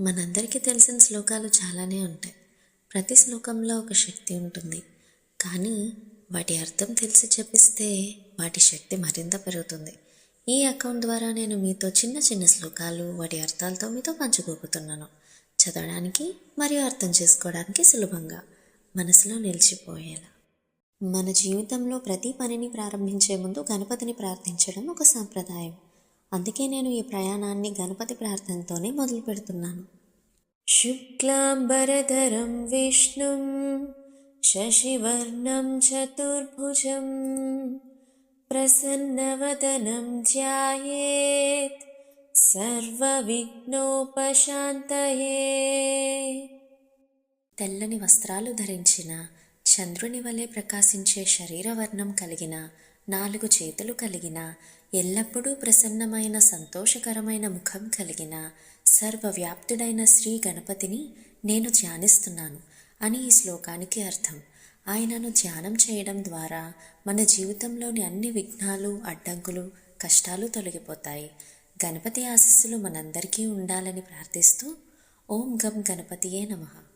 మనందరికీ తెలిసిన శ్లోకాలు చాలానే ఉంటాయి. ప్రతి శ్లోకంలో ఒక శక్తి ఉంటుంది. కానీ వాటి అర్థం తెలిసి చెప్పిస్తే వాటి శక్తి మరింత పెరుగుతుంది. ఈ అకౌంట్ ద్వారా నేను మీతో చిన్న చిన్న శ్లోకాలు వాటి అర్థాలతో మీతో పంచుకోబోతున్నాను. చదవడానికి మరియు అర్థం చేసుకోవడానికి సులభంగా మనసులో నిలిచిపోయేలా. మన జీవితంలో ప్రతి పనిని ప్రారంభించే ముందు గణపతిని ప్రార్థించడం ఒక సాంప్రదాయం. అందుకే నేను ఈ ప్రయాణాన్ని గణపతి ప్రార్థనతోనే మొదలు పెడుతున్నాను. శుక్లాంబరధరం విష్ణుం శశివర్ణం చతుర్భుజం ప్రసన్నవదనం ధ్యాయేత్ సర్వవిఘ్నోపశాంతయే తెల్లని వస్త్రాలు ధరించిన చంద్రుని వలె ప్రకాశించే శరీరవర్ణం కలిగిన నాలుగు చేతులు కలిగిన ఎల్లప్పుడూ ప్రసన్నమైన సంతోషకరమైన ముఖం కలిగిన సర్వవ్యాప్తుడైన శ్రీ గణపతిని నేను ధ్యానిస్తున్నాను అని ఈ శ్లోకానికి అర్థం. ఆయనను ధ్యానం చేయడం ద్వారా మన జీవితంలోని అన్ని విఘ్నాలు అడ్డంకులు కష్టాలు తొలగిపోతాయి. గణపతి ఆశస్సులు మనందరికీ ఉండాలని ప్రార్థిస్తూ ఓం గం గణపతియే నమః.